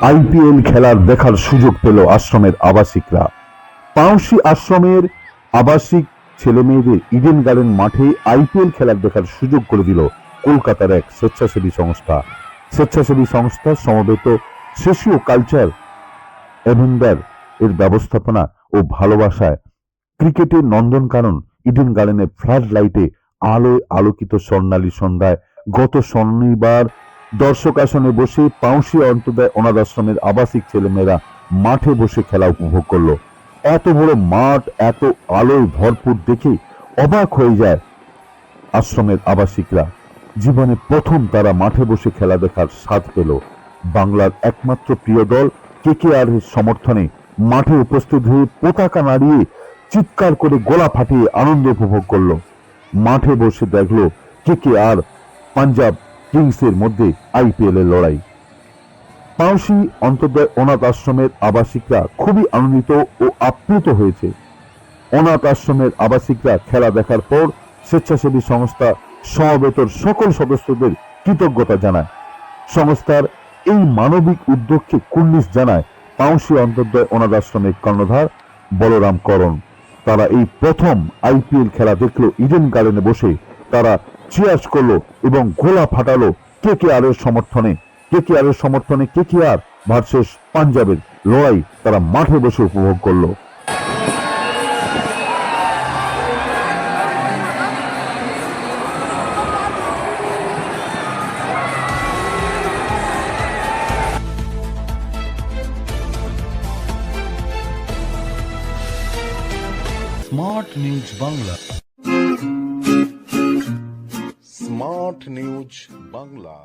IPL খেলার দেখার সুযোগ পেল আশ্রমের আবাসিকরা। পাউসি আশ্রমের আবাসিক ছেলে মেয়েদের ইডেন গার্ডেন মাঠে আইপিএল খেলার দেখার সুযোগ করে দিল কলকাতার এক স্বেচ্ছাসেবী সংস্থা। স্বেচ্ছাসেবী সংস্থা সমবেত সোশিও কালচার এভেন্ডার এর ব্যবস্থাপনা ও ভালোবাসায় ক্রিকেটের নন্দনকানন ইডেন গার্ডেনের ফ্লাড লাইটে আলোয় আলোকিত স্বর্ণালী সন্ধ্যায় গত শনিবার দর্শক আসনে বসে পাউসি অন্তদয় অনাথ আশ্রমের আবাসিক ছেলেমেয়েরা মাঠে বসে খেলা উপভোগ করল। এত বড় মাঠ, এত আলোয় ভরপুর দেখে অবাক হয়ে যায় আশ্রমের আবাসিকরা। জীবনে প্রথম তারা মাঠে বসে খেলা দেখার স্বাদ পেল। বাংলার একমাত্র প্রিয় দল কেকেআর এর সমর্থনে মাঠে উপস্থিত হয়ে পতাকা নাড়িয়ে চিৎকার করে গোলা ফাটিয়ে আনন্দ উপভোগ করল। মাঠে বসে দেখল কে কে আর পাঞ্জাব কিংসের মধ্যে আইপিএল এর লড়াই। পাউসি অন্তর্দয় অনাথ আশ্রমের আবাসিকরা খুবই আনন্দিত ও আপ্লুত হয়েছে। অনাথ আশ্রমের আবাসিকরা খেলা দেখার পর স্বেচ্ছাসেবী সংস্থা সমবেতর সকল সদস্যদের কৃতজ্ঞতা জানায়। সংস্থার এই মানবিক উদ্যোগকে কুর্নিশ জানায় পাউসি অন্তর্দয় অনাথ আশ্রমের কর্ণধার বলরাম করণ। তারা এই প্রথম আইপিএল খেলা দেখল ইডেন গার্ডেনে বসে তারা চিয়ার্স করল এবং গোলা ফাটালো, কে কে আর সমর্থনে? কে কে আর এর সমর্থনে? কে কে আর? ভার্সেস পাঞ্জাবের লড়াই তারা মাঠে বসে উপভোগ করল। Smart news Bangla smart news Bangla